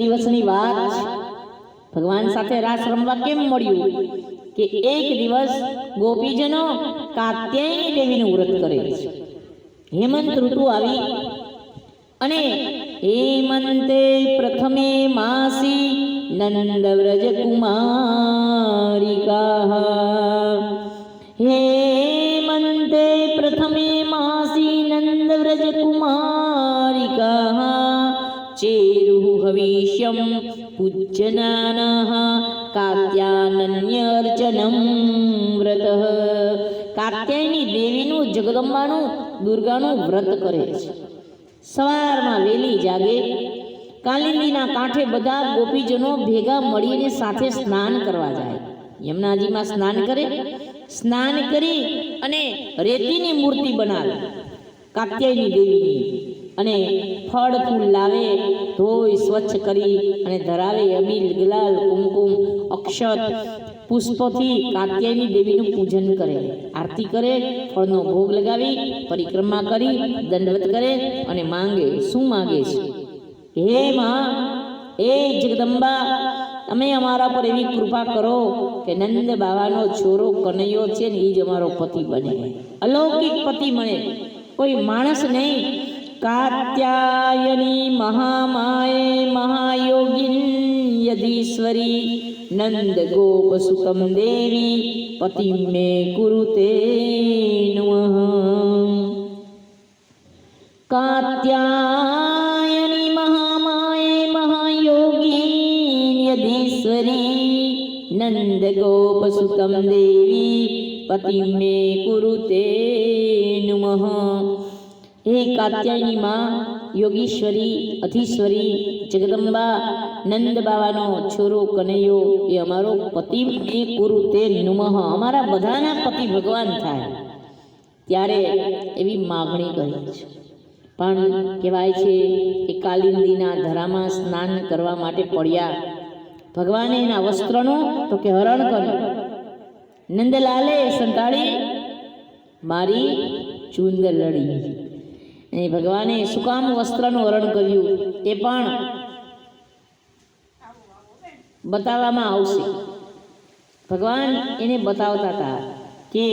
દિવસની વાત ભગવાન સાથે રાસ રમવા કેમ મળ્યું? કે એક દિવસ ગોપીજનો કાત્યાયની દેવીનું વ્રત કરે છે. હેમંત ઋતુ આવી અને હેમંતે પ્રથમે માસી નંદ વ્રજ કુમારિકા હેમંતે પ્રથમે માસી નંદ વ્રજ કુમારિકા ચેરુ હવિષ્યમ પૂજ્યનાનઃ કાત્યાનન્યર્ચનમ વ્રત કાત્યાયની દેવીનું જગદંબાનું, દુર્ગાનું વ્રત કરે છે। સવારમાં વહેલી જાગે, કાલિંદીના કાંઠે બધા ગોપીજનો ભેગા મળીને સાથે સ્નાન કરવા જાય। યમુનાજીમાં સ્નાન કરે, સ્નાન કરી અને રેતીની મૂર્તિ બનાવે, કાત્યાયની દેવીની અને ફળ ફૂલ લાવે ધોઈ સ્વચ્છ કરી અને ધરાવે અબીલ, ગુલાલ, કુમકુમ, અક્ષત. પુષ્પોથી કાત્યાયની દેવીનું પૂજન કરે, આરતી કરે, ફળનો ભોગ લગાવી, પરિક્રમા કરી, દંડવત કરે અને માંગે, શું માંગે છે? હે માં હે જગદંબા, તમે અમારા પર એવી કૃપા કરો કે નંદ બાવાનો છોરો કનૈયો છે ને એ જ અમારો પતિ બને. અલૌકિક પતિ મળે. કોઈ માણસ નહીં કાત્યાયની મહામાયે મહાયોગિન યદીશ્વરી નંદ ગોપ સુતમ દેવી પતિ મે કુરુતે નમઃ કાત્યાયની મહામાયે મહાયોગી યદીશ્વરી નંદ ગોપ સુતમ દેવી પતિ મે કુરુતે નમઃ હે કાત્યાયની માં યોગીશ્વરી, અધીશ્વરી, જગદંબા નંદ બાવાનો છોરો કનૈયો એ અમારો પતિ એ ગુરુ તે નુમહ અમારા બધાના પતિ ભગવાન થાય. ત્યારે એવી માગણી કરી છે. પણ કહેવાય છે કે કાલિંદીના ધરામાં સ્નાન કરવા માટે પડ્યા. ભગવાને એના વસ્ત્રનું તો કે હરણ કર્યું. નંદલાલે સંતાડી, મારી ચૂંદ લડી. અને ભગવાને શું કામ વસ્ત્રનું હરણ કર્યું. એ પણ બતાવવામાં આવશે. ભગવાન એને બતાવતા હતા કે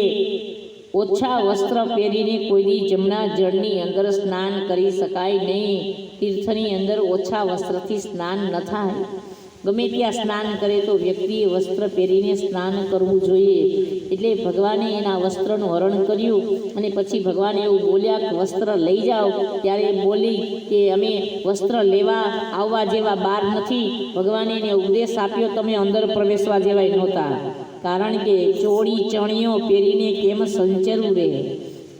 ઓછા વસ્ત્ર પહેરીને કોઈની જમણા જળની અંદર સ્નાન કરી શકાય નહીં. તીર્થની અંદર ઓછા વસ્ત્રથી સ્નાન ન થાય. ગમે ત્યાં સ્નાન કરે તો વ્યક્તિએ વસ્ત્ર પહેરીને સ્નાન કરવું જોઈએ. એટલે ભગવાને એના વસ્ત્રનું હરણ કર્યું અને પછી ભગવાન એવું બોલ્યા કે, વસ્ત્ર લઈ જાઓ. ત્યારે બોલી કે, અમે વસ્ત્ર લેવા આવવા જેવા બાર નથી. ભગવાને એને ઉપદેશ આપ્યો, તમે અંદર પ્રવેશવા જેવાય નહોતા. કારણ કે ચોળી ચણિયો પહેરીને કેમ સંચરવું રહે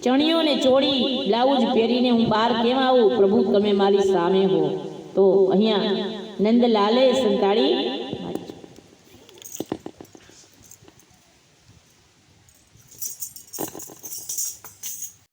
ચણીઓ ને ચોળી, બ્લાઉઝ પહેરીને હું બહાર કેમ આવું? પ્રભુ, તમે મારી સામે હો. તો અહીંયા નંદલાલે સંતાડી